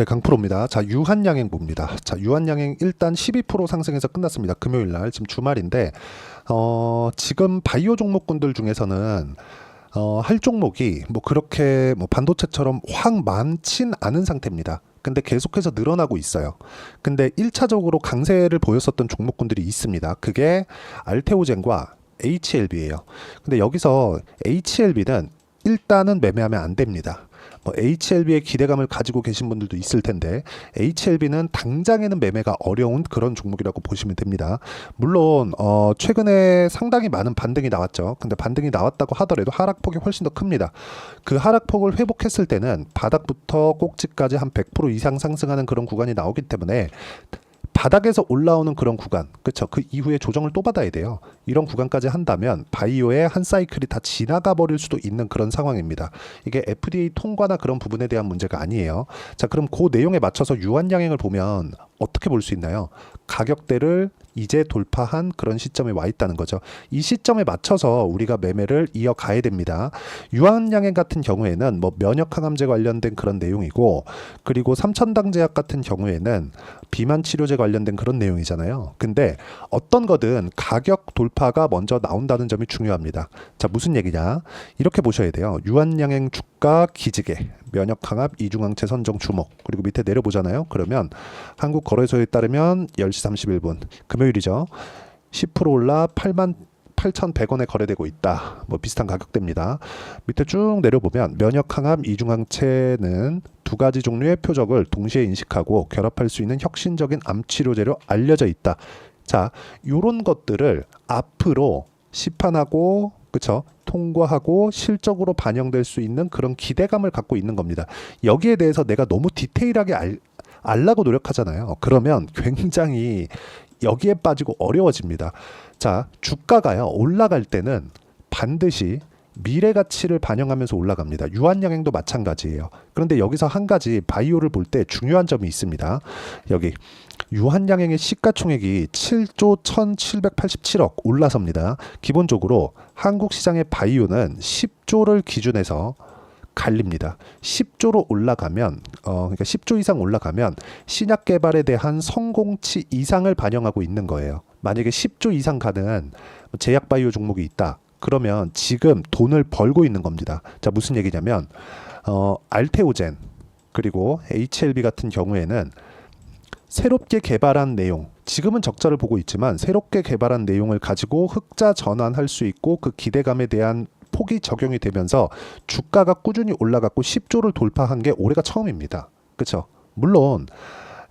네, 강프로입니다. 자, 유한양행 봅니다. 자, 유한양행 일단 12% 상승해서 끝났습니다. 금요일 날 지금 주말인데 어, 지금 바이오 종목군들 중에서는 어, 할 종목이 뭐 그렇게 뭐 반도체처럼 확 많진 않은 상태입니다. 근데 계속해서 늘어나고 있어요. 근데 1차적으로 강세를 보였었던 종목군들이 있습니다. 그게 알테오젠과 HLB예요. 근데 여기서 HLB는 일단은 매매하면 안 됩니다. 뭐 HLB에 기대감을 가지고 계신 분들도 있을 텐데 HLB는 당장에는 매매가 어려운 그런 종목이라고 보시면 됩니다. 물론 어 최근에 상당히 많은 반등이 나왔죠. 근데 반등이 나왔다고 하더라도 하락폭이 훨씬 더 큽니다. 그 하락폭을 회복했을 때는 바닥부터 꼭지까지 한 100% 이상 상승하는 그런 구간이 나오기 때문에 바닥에서 올라오는 그런 구간, 그렇죠? 그 이후에 조정을 또 받아야 돼요. 이런 구간까지 한다면 바이오의 한 사이클이 다 지나가 버릴 수도 있는 그런 상황입니다. 이게 FDA 통과나 그런 부분에 대한 문제가 아니에요. 자, 그럼 그 내용에 맞춰서 유한 양행을 보면 어떻게 볼 수 있나요? 가격대를 이제 돌파한 그런 시점에 와 있다는 거죠. 이 시점에 맞춰서 우리가 매매를 이어가야 됩니다. 유한양행 같은 경우에는 뭐 면역 항암제 관련된 그런 내용이고 그리고 삼천당 제약 같은 경우에는 비만 치료제 관련된 그런 내용이잖아요. 근데 어떤 거든 가격 돌파가 먼저 나온다는 점이 중요합니다. 자, 무슨 얘기냐? 이렇게 보셔야 돼요. 유한양행 주가 기지개 면역 항암 이중항체 선정 주목 그리고 밑에 내려 보잖아요. 그러면 한국 거래소에 따르면 10시 31분 금요일이죠. 10% 올라 8만 8,100원에 거래되고 있다. 뭐 비슷한 가격대입니다. 밑에 쭉 내려보면 면역 항암 이중항체는 두 가지 종류의 표적을 동시에 인식하고 결합할 수 있는 혁신적인 암 치료제로 알려져 있다. 자, 요런 것들을 앞으로 시판하고 그쵸 통과하고 실적으로 반영될 수 있는 그런 기대감을 갖고 있는 겁니다. 여기에 대해서 내가 너무 디테일하게 알, 알라고 노력하잖아요. 그러면 굉장히 여기에 빠지고 어려워집니다. 자, 주가가요. 올라갈 때는 반드시 미래 가치를 반영하면서 올라갑니다. 유한양행도 마찬가지예요. 그런데 여기서 한 가지 바이오를 볼 때 중요한 점이 있습니다. 여기 유한양행의 시가총액이 7조 1,787억 올라섭니다. 기본적으로 한국 시장의 바이오는 10조를 기준해서 갈립니다. 10조로 올라가면 어 그러니까 10조 이상 올라가면 신약 개발에 대한 성공치 이상을 반영하고 있는 거예요. 만약에 10조 이상 가는 제약 바이오 종목이 있다. 그러면 지금 돈을 벌고 있는 겁니다. 자, 무슨 얘기냐면 어 알테오젠 그리고 HLB 같은 경우에는 새롭게 개발한 내용 지금은 적자를 보고 있지만 새롭게 개발한 내용을 가지고 흑자 전환할 수 있고 그 기대감에 대한 폭이 적용이 되면서 주가가 꾸준히 올라갔고 10조를 돌파한 게 올해가 처음입니다. 그렇죠? 물론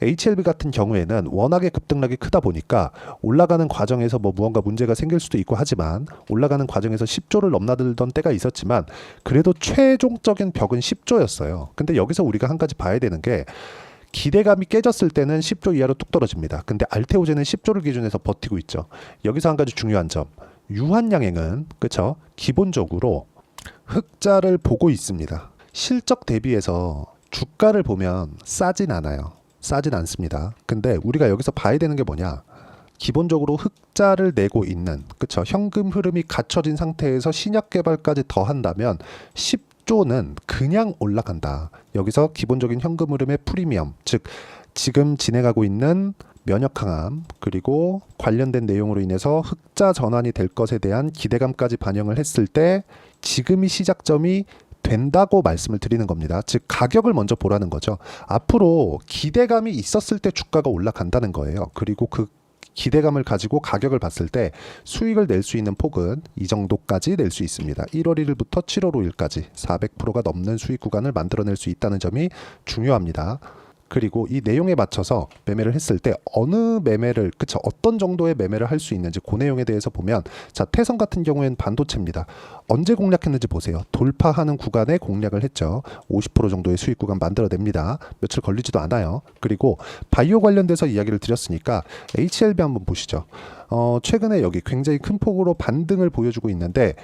HLB 같은 경우에는 워낙에 급등락이 크다 보니까 올라가는 과정에서 뭐 무언가 문제가 생길 수도 있고 하지만 올라가는 과정에서 10조를 넘나들던 때가 있었지만 그래도 최종적인 벽은 10조였어요. 근데 여기서 우리가 한 가지 봐야 되는 게 기대감이 깨졌을 때는 10조 이하로 뚝 떨어집니다. 근데 알테오제는 10조를 기준해서 버티고 있죠. 여기서 한 가지 중요한 점. 유한양행은 그쵸 기본적으로 흑자를 보고 있습니다. 실적 대비해서 주가를 보면 싸진 않아요. 싸진 않습니다. 근데 우리가 여기서 봐야 되는 게 뭐냐? 기본적으로 흑자를 내고 있는 그쵸 현금 흐름이 갖춰진 상태에서 신약 개발까지 더한다면 10조는 그냥 올라간다. 여기서 기본적인 현금 흐름의 프리미엄 즉 지금 진행하고 있는 면역 항암 그리고 관련된 내용으로 인해서 흑자 전환이 될 것에 대한 기대감까지 반영을 했을 때 지금이 시작점이 된다고 말씀을 드리는 겁니다. 즉 가격을 먼저 보라는 거죠. 앞으로 기대감이 있었을 때 주가가 올라간다는 거예요. 그리고 그 기대감을 가지고 가격을 봤을 때 수익을 낼 수 있는 폭은 이 정도까지 낼 수 있습니다. 1월 1일부터 7월 5일까지 400%가 넘는 수익 구간을 만들어낼 수 있다는 점이 중요합니다. 그리고 이 내용에 맞춰서 매매를 했을 때 어느 매매를 그쵸 어떤 정도의 매매를 할 수 있는지 그 내용에 대해서 보면 자 태성 같은 경우에는 반도체입니다. 언제 공략했는지 보세요. 돌파하는 구간에 공략을 했죠. 50% 정도의 수익 구간 만들어냅니다. 며칠 걸리지도 않아요. 그리고 바이오 관련돼서 이야기를 드렸으니까 HLB 한번 보시죠. 어 최근에 여기 굉장히 큰 폭으로 반등을 보여주고 있는데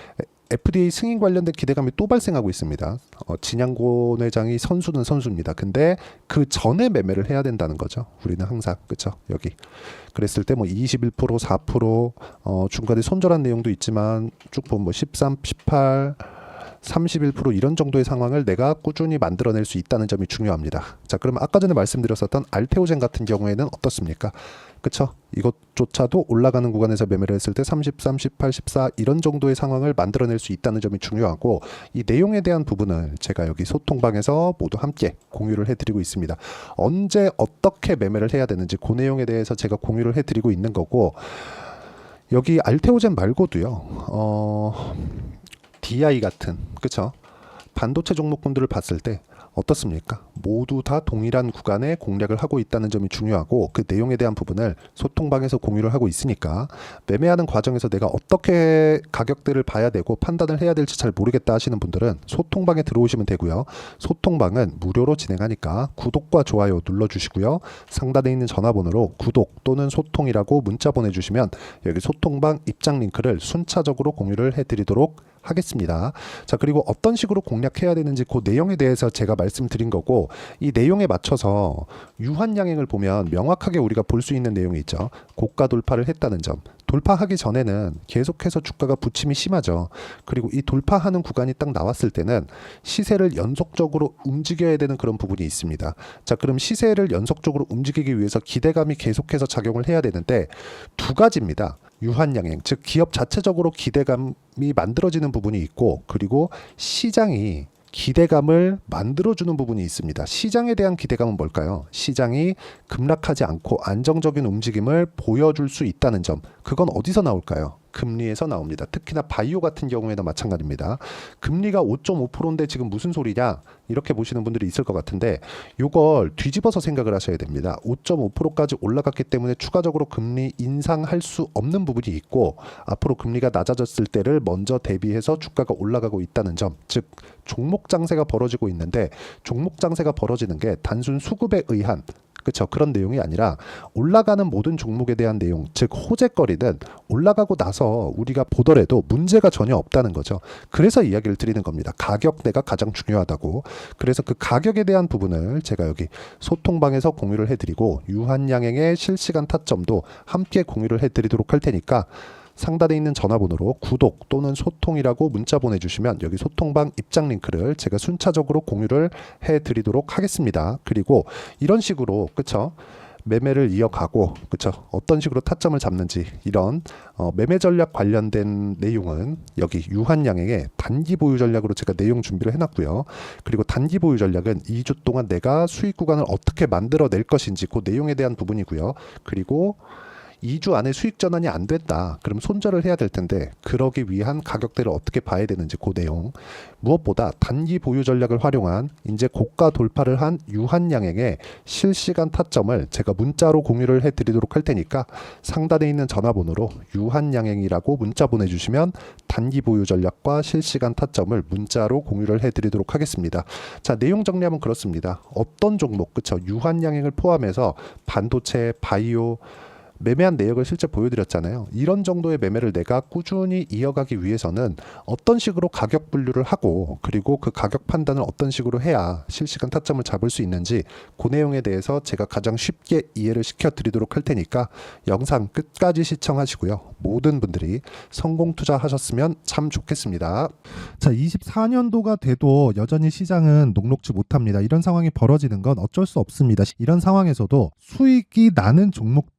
FDA 승인 관련된 기대감이 또 발생하고 있습니다. 어, 진양곤 회장이 선수는 선수입니다. 근데 그 전에 매매를 해야 된다는 거죠. 우리는 항상 그렇죠. 여기 그랬을 때 뭐 21%, 4% 어, 중간에 손절한 내용도 있지만 쭉 보면 뭐 13, 18, 31% 이런 정도의 상황을 내가 꾸준히 만들어낼 수 있다는 점이 중요합니다. 자, 그러면 아까 전에 말씀드렸었던 알테오젠 같은 경우에는 어떻습니까? 그쵸? 이것조차도 올라가는 구간에서 매매를 했을 때 30, 30, 84 이런 정도의 상황을 만들어낼 수 있다는 점이 중요하고 이 내용에 대한 부분을 제가 여기 소통방에서 모두 함께 공유를 해드리고 있습니다. 언제 어떻게 매매를 해야 되는지 그 내용에 대해서 제가 공유를 해드리고 있는 거고 여기 알테오젠 말고도요. 어, DI 같은 그쵸? 반도체 종목군들을 봤을 때 어떻습니까? 모두 다 동일한 구간에 공략을 하고 있다는 점이 중요하고 그 내용에 대한 부분을 소통방에서 공유를 하고 있으니까 매매하는 과정에서 내가 어떻게 가격대를 봐야 되고 판단을 해야 될지 잘 모르겠다 하시는 분들은 소통방에 들어오시면 되고요. 소통방은 무료로 진행하니까 구독과 좋아요 눌러주시고요. 상단에 있는 전화번호로 구독 또는 소통이라고 문자 보내주시면 여기 소통방 입장 링크를 순차적으로 공유를 해드리도록 하겠습니다. 자, 그리고 어떤 식으로 공략해야 되는지 그 내용에 대해서 제가 말씀드린 거고 이 내용에 맞춰서 유한 양행을 보면 명확하게 우리가 볼 수 있는 내용이 있죠. 고가 돌파를 했다는 점. 돌파하기 전에는 계속해서 주가가 부침이 심하죠. 그리고 이 돌파하는 구간이 딱 나왔을 때는 시세를 연속적으로 움직여야 되는 그런 부분이 있습니다. 자, 그럼 시세를 연속적으로 움직이기 위해서 기대감이 계속해서 작용을 해야 되는데 두 가지입니다. 유한양행, 즉 기업 자체적으로 기대감이 만들어지는 부분이 있고 그리고 시장이 기대감을 만들어주는 부분이 있습니다. 시장에 대한 기대감은 뭘까요? 시장이 급락하지 않고 안정적인 움직임을 보여줄 수 있다는 점. 그건 어디서 나올까요? 금리에서 나옵니다. 특히나 바이오 같은 경우에도 마찬가지입니다. 금리가 5.5%인데 지금 무슨 소리냐? 이렇게 보시는 분들이 있을 것 같은데 이걸 뒤집어서 생각을 하셔야 됩니다. 5.5%까지 올라갔기 때문에 추가적으로 금리 인상할 수 없는 부분이 있고 앞으로 금리가 낮아졌을 때를 먼저 대비해서 주가가 올라가고 있다는 점. 즉 종목 장세가 벌어지고 있는데 종목 장세가 벌어지는 게 단순 수급에 의한 그렇죠. 그런 내용이 아니라 올라가는 모든 종목에 대한 내용, 즉 호재거리는 올라가고 나서 우리가 보더라도 문제가 전혀 없다는 거죠. 그래서 이야기를 드리는 겁니다. 가격대가 가장 중요하다고. 그래서 그 가격에 대한 부분을 제가 여기 소통방에서 공유를 해드리고 유한양행의 실시간 타점도 함께 공유를 해드리도록 할 테니까 상단에 있는 전화번호로 구독 또는 소통이라고 문자 보내주시면 여기 소통방 입장 링크를 제가 순차적으로 공유를 해드리도록 하겠습니다. 그리고 이런 식으로 그쵸? 매매를 이어가고 그쵸 어떤 식으로 타점을 잡는지 이런 어, 매매 전략 관련된 내용은 여기 유한양행의 단기 보유 전략으로 제가 내용 준비를 해놨고요 그리고 단기 보유 전략은 2주 동안 내가 수익 구간을 어떻게 만들어낼 것인지 그 내용에 대한 부분이고요 그리고 2주 안에 수익 전환이 안 됐다. 그럼 손절을 해야 될 텐데 그러기 위한 가격대를 어떻게 봐야 되는지 그 내용. 무엇보다 단기 보유 전략을 활용한 이제 고가 돌파를 한 유한양행의 실시간 타점을 제가 문자로 공유를 해 드리도록 할 테니까 상단에 있는 전화번호로 유한양행이라고 문자 보내주시면 단기 보유 전략과 실시간 타점을 문자로 공유를 해 드리도록 하겠습니다. 자, 내용 정리하면 그렇습니다. 어떤 종목, 그쵸? 유한양행을 포함해서 반도체, 바이오, 매매한 내역을 실제 보여드렸잖아요. 이런 정도의 매매를 내가 꾸준히 이어가기 위해서는 어떤 식으로 가격 분류를 하고 그리고 그 가격 판단을 어떤 식으로 해야 실시간 타점을 잡을 수 있는지 그 내용에 대해서 제가 가장 쉽게 이해를 시켜드리도록 할 테니까 영상 끝까지 시청하시고요. 모든 분들이 성공 투자하셨으면 참 좋겠습니다. 자, 24년도가 돼도 여전히 시장은 녹록지 못합니다. 이런 상황이 벌어지는 건 어쩔 수 없습니다. 이런 상황에서도 수익이 나는 종목